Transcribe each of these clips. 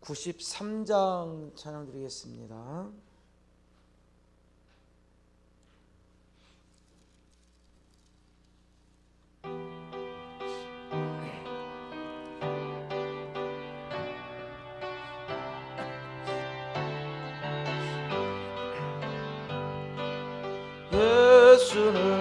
93장 찬양 드리겠습니다. 예수는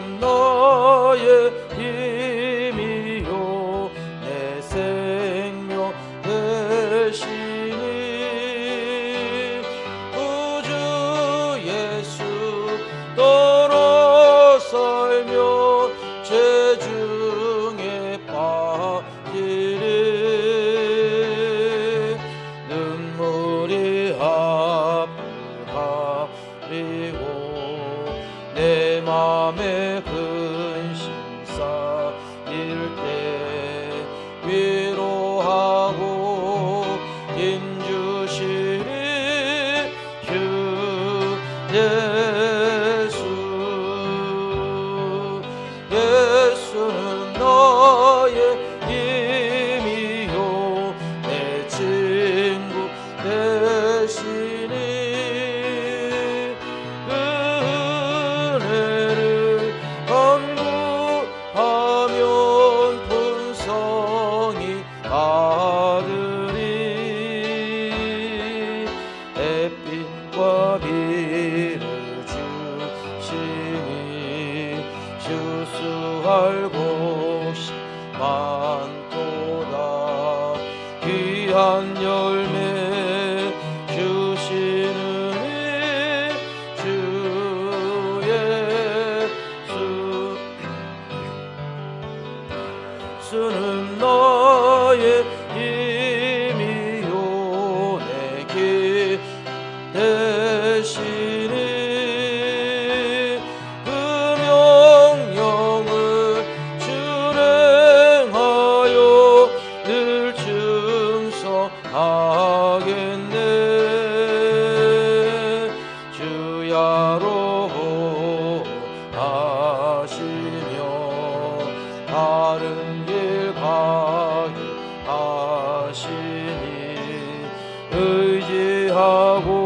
주시니 주수할 곳이 많도다. 귀한 열 하시니 의지하고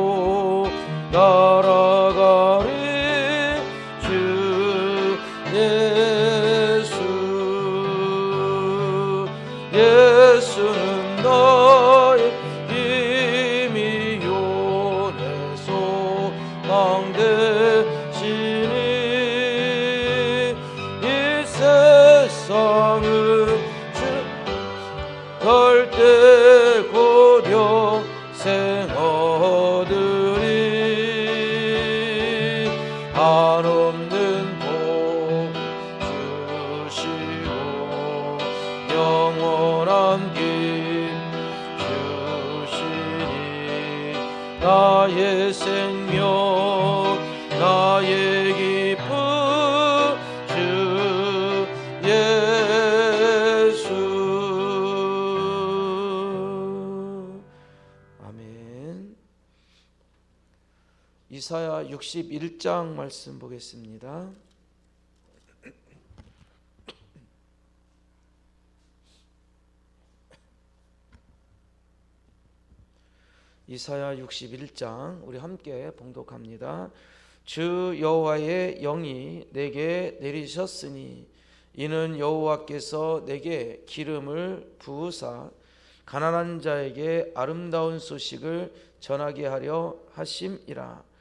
이사야 61장 말씀 보겠습니다. 이사야 61장 우리 함께 봉독합니다. 주 여호와의 영이 내게 내리셨으니 이는 여호와께서 내게 기름을 부으사 가난한 자에게 아름다운 소식을 전하게 하려 하심이라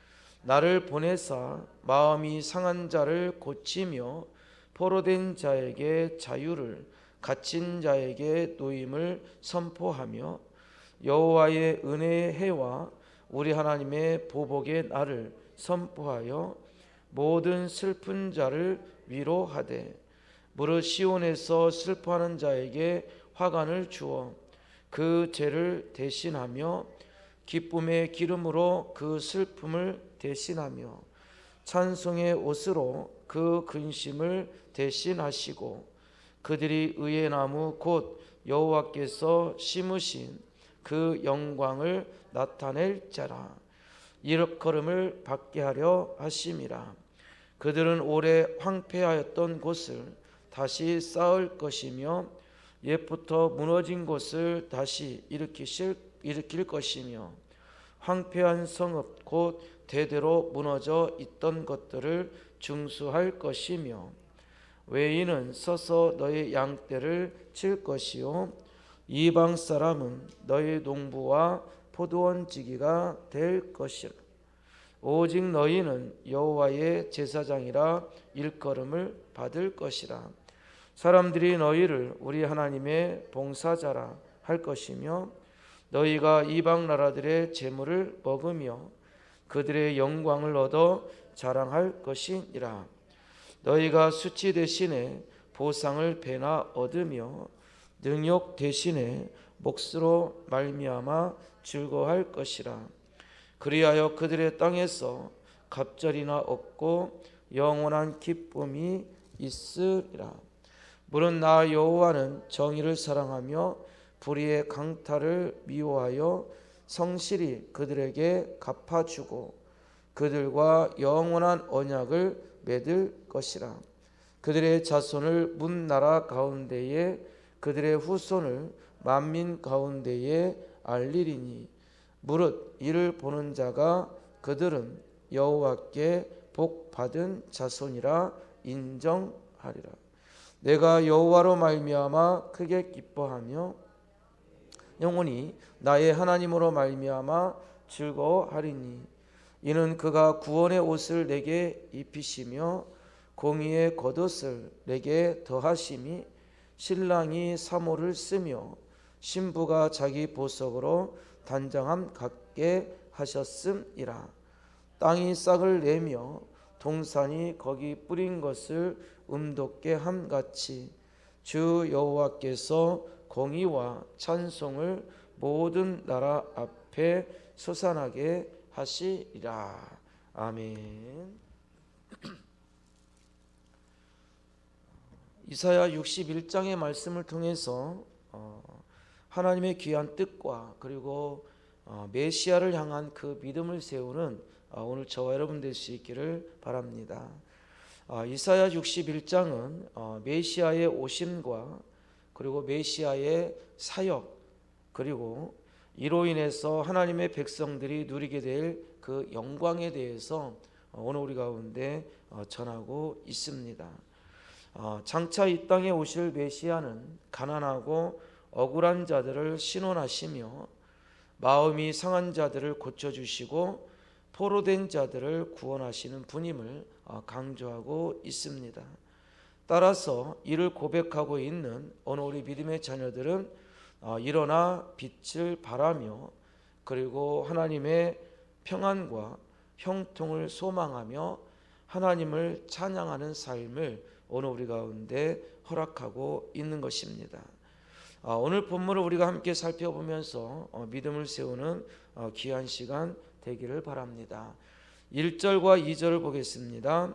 나를 보내사 마음이 상한 자를 고치며 포로된 자에게 자유를 갇힌 자에게 노임을 선포하며 여호와의 은혜의 해와 우리 하나님의 보복의 날을 선포하여 모든 슬픈 자를 위로하되 무릇 시온에서 슬퍼하는 자에게 화관을 주어 그 죄를 대신하며 기쁨의 기름으로 그 슬픔을 대신하며 찬송의 옷으로 그 근심을 대신하시고 그들이 의의 나무 곧 여호와께서 심으신 그 영광을 나타낼 자라. 일컬음을 받게 하려 하심이라. 그들은 오래 황폐하였던 곳을 다시 쌓을 것이며 옛부터 무너진 곳을 다시 일으키실 일으킬 것이며 황폐한 성읍 곧 대대로 무너져 있던 것들을 중수할 것이며 외인은 서서 너희 양떼를 칠 것이요. 이방 사람은 너희 농부와 포도원 지기가 될 것이라. 오직 너희는 여호와의 제사장이라 일컬음을 받을 것이라. 사람들이 너희를 우리 하나님의 봉사자라 할 것이며 너희가 이방 나라들의 재물을 먹으며 그들의 영광을 얻어 자랑할 것이니라. 너희가 수치 대신에 보상을 배나 얻으며 능욕 대신에 몫으로 말미암아 즐거워할 것이라. 그리하여 그들의 땅에서 갑절이나 없고 영원한 기쁨이 있으리라. 물은 나 여호와는 정의를 사랑하며 불의의 강탈을 미워하여 성실히 그들에게 갚아주고 그들과 영원한 언약을 맺을 것이라. 그들의 자손을 문 나라 가운데에 그들의 후손을 만민 가운데에 알리리니. 무릇 이를 보는 자가 그들은 여호와께 복 받은 자손이라 인정하리라. 내가 여호와로 말미암아 크게 기뻐하며 영원히 나의 하나님으로 말미암아 즐거워하리니 이는 그가 구원의 옷을 내게 입히시며 공의의 겉옷을 내게 더하심이 신랑이 사모를 쓰며 신부가 자기 보석으로 단장함 갖게 하셨음이라. 땅이 싹을 내며 동산이 거기 뿌린 것을 음돋게 함 같이 주 여호와께서 공의와 찬송을 모든 나라 앞에 솟아나게 하시리라 아멘. 이사야 61장의 말씀을 통해서 어, 하나님의 귀한 뜻과 그리고 어, 메시아를 향한 그 믿음을 세우는 어, 오늘 저와 여러분 될 수 있기를 바랍니다. 이사야 61장은 메시아의 오심과 그리고 메시아의 사역 그리고 이로 인해서 하나님의 백성들이 누리게 될 그 영광에 대해서 오늘 우리 가운데 전하고 있습니다. 어, 장차 이 땅에 오실 메시아는 가난하고 억울한 자들을 신원하시며 마음이 상한 자들을 고쳐주시고 포로된 자들을 구원하시는 분임을 어, 강조하고 있습니다. 따라서 이를 고백하고 있는 오늘 우리 믿음의 자녀들은 어, 일어나 빛을 바라며 그리고 하나님의 평안과 형통을 소망하며 하나님을 찬양하는 삶을 오늘 우리 가운데 허락하고 있는 것입니다. 아, 오늘 본문을 우리가 함께 살펴보면서 어, 믿음을 세우는 어, 귀한 시간 되기를 바랍니다. 1절과 2절을 보겠습니다.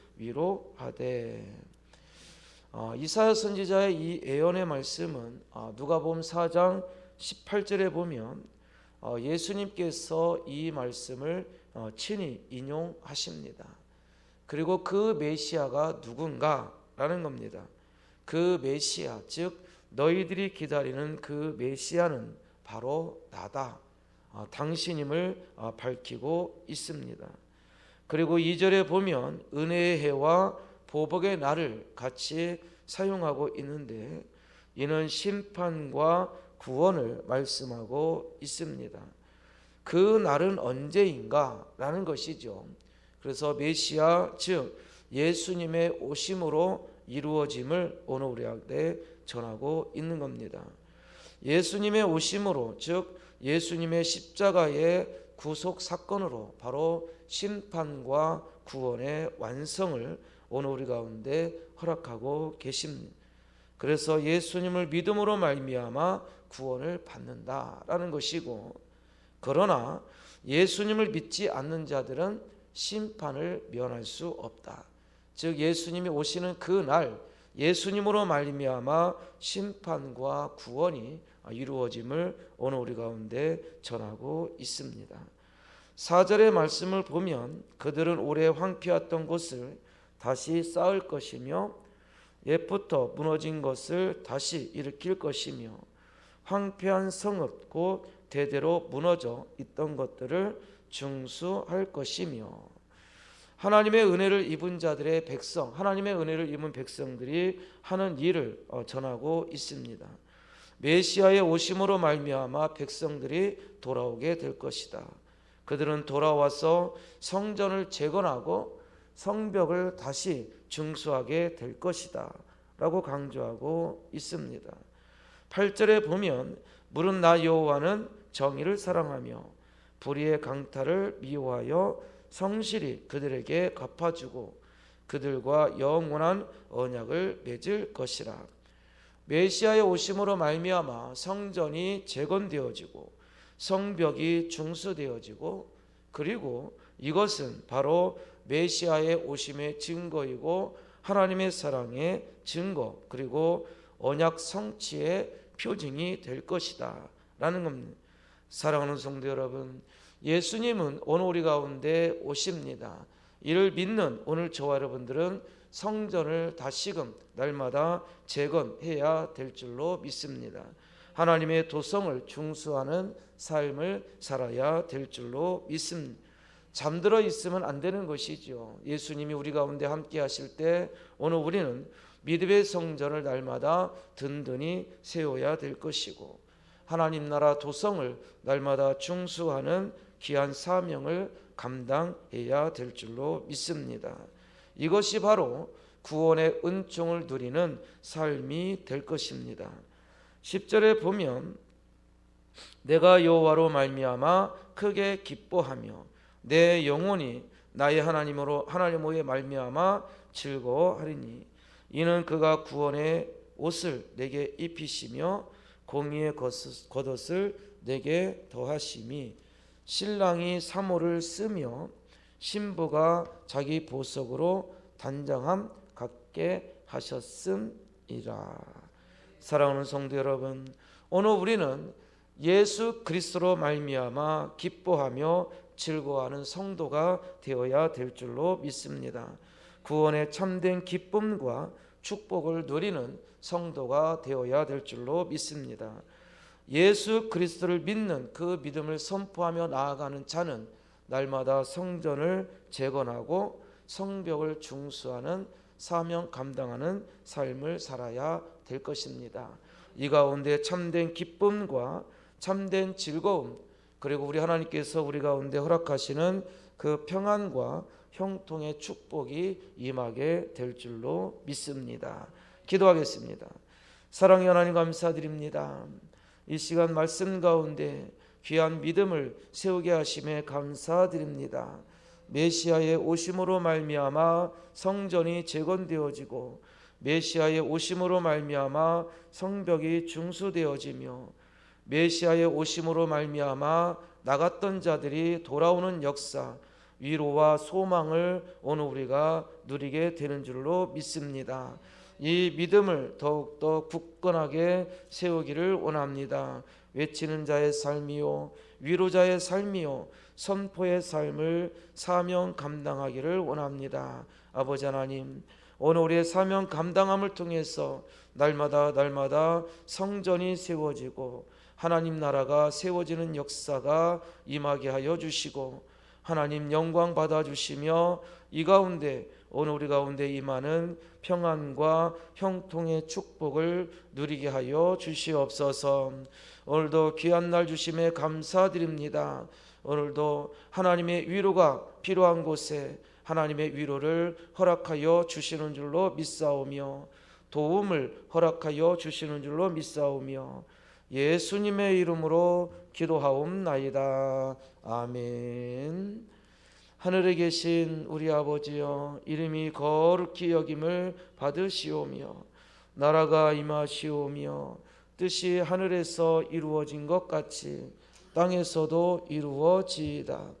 위로하되 어, 이사야 선지자의 이 예언의 말씀은 어, 누가복음 4장 18절에 보면 어, 예수님께서 이 말씀을 어, 친히 인용하십니다. 그리고 그 메시아가 누군가라는 겁니다. 그 메시아 즉 너희들이 기다리는 그 메시아는 바로 나다. 어, 당신임을 어, 밝히고 있습니다. 그리고 2절에 보면 은혜의 해와 보복의 날을 같이 사용하고 있는데 이는 심판과 구원을 말씀하고 있습니다. 그 날은 언제인가라는 것이죠. 그래서 메시아 즉 예수님의 오심으로 이루어짐을 오늘 우리 한테 전하고 있는 겁니다. 예수님의 오심으로 즉 예수님의 십자가의 구속 사건으로 바로 심판과 구원의 완성을 오늘 우리 가운데 허락하고 계십니다. 그래서 예수님을 믿음으로 말미암아 구원을 받는다라는 것이고 그러나 예수님을 믿지 않는 자들은 심판을 면할 수 없다. 즉 예수님이 오시는 그날 예수님으로 말미암아 심판과 구원이 이루어짐을 오늘 우리 가운데 전하고 있습니다. 4절의 말씀을 보면 그들은 오래 황폐했던 곳을 다시 쌓을 것이며 옛부터 무너진 것을 다시 일으킬 것이며 황폐한 성읍 곧 대대로 무너져 있던 것들을 중수할 것이며 하나님의 은혜를 입은 자들의 백성, 하나님의 은혜를 입은 백성들이 하는 일을 어, 전하고 있습니다. 메시아의 오심으로 말미암아 백성들이 돌아오게 될 것이다. 그들은 돌아와서 성전을 재건하고 성벽을 다시 중수하게 될 것이다. 라고 강조하고 있습니다. 8절에 보면 물은 나 여호와는 정의를 사랑하며 불의의 강탈을 미워하여 성실히 그들에게 갚아주고 그들과 영원한 언약을 맺을 것이라. 메시아의 오심으로 말미암아 성전이 재건되어지고 성벽이 중수되어지고 그리고 이것은 바로 메시아의 오심의 증거이고 하나님의 사랑의 증거 그리고 언약 성취의 표징이 될 것이다 라는 겁니다. 사랑하는 성도 여러분, 예수님은 오늘 우리 가운데 오십니다. 이를 믿는 오늘 저와 여러분들은 성전을 다시금 날마다 재건해야 될 줄로 믿습니다. 하나님의 도성을 중수하는 삶을 살아야 될 줄로 믿습니다. 잠들어 있으면 안 되는 것이죠. 예수님이 우리 가운데 함께 하실 때 오늘 우리는 믿음의 성전을 날마다 든든히 세워야 될 것이고 하나님 나라 도성을 날마다 중수하는 귀한 사명을 감당해야 될 줄로 믿습니다. 이것이 바로 구원의 은총을 누리는 삶이 될 것입니다. 10절에 보면 내가 여호와로 말미암아 크게 기뻐하며 내 영혼이 나의 하나님으로 하나님의 말미암아 즐거워하리니 이는 그가 구원의 옷을 내게 입히시며 공의의 겉옷을 내게 더하심이 신랑이 사모를 쓰며 신부가 자기 보석으로 단장함 갖게 하셨음이라. 사랑하는 성도 여러분, 오늘 우리는 예수 그리스도로 말미암아 기뻐하며 즐거워하는 성도가 되어야 될 줄로 믿습니다. 구원의 참된 기쁨과 축복을 누리는 성도가 되어야 될 줄로 믿습니다. 예수 그리스도를 믿는 그 믿음을 선포하며 나아가는 자는 날마다 성전을 재건하고 성벽을 중수하는 사명 감당하는 삶을 살아야 될 것입니다. 이 가운데 참된 기쁨과 참된 즐거움 그리고 우리 하나님께서 우리 가운데 허락하시는 그 평안과 형통의 축복이 임하게 될 줄로 믿습니다. 기도하겠습니다. 사랑의 하나님 감사드립니다. 이 시간 말씀 가운데 귀한 믿음을 세우게 하심에 감사드립니다. 메시아의 오심으로 말미암아 성전이 재건되어지고 메시아의 오심으로 말미암아 성벽이 중수되어지며 메시아의 오심으로 말미암아 나갔던 자들이 돌아오는 역사 위로와 소망을 오늘 우리가 누리게 되는 줄로 믿습니다. 이 믿음을 더욱더 굳건하게 세우기를 원합니다. 외치는 자의 삶이요 위로자의 삶이요 선포의 삶을 사명 감당하기를 원합니다. 아버지 하나님 오늘 우리의 사명 감당함을 통해서 날마다 날마다 성전이 세워지고 하나님 나라가 세워지는 역사가 임하게 하여 주시고 하나님 영광 받아 주시며 이 가운데 오늘 우리 가운데 임하는 평안과 형통의 축복을 누리게 하여 주시옵소서. 오늘도 귀한 날 주심에 감사드립니다. 오늘도 하나님의 위로가 필요한 곳에 하나님의 위로를 허락하여 주시는 줄로 믿사오며 도움을 허락하여 주시는 줄로 믿사오며 예수님의 이름으로 기도하옵나이다. 아멘. 하늘에 계신 우리 아버지여 이름이 거룩히 여김을 받으시오며 나라가 임하시오며 뜻이 하늘에서 이루어진 것 같이 땅에서도 이루어지이다.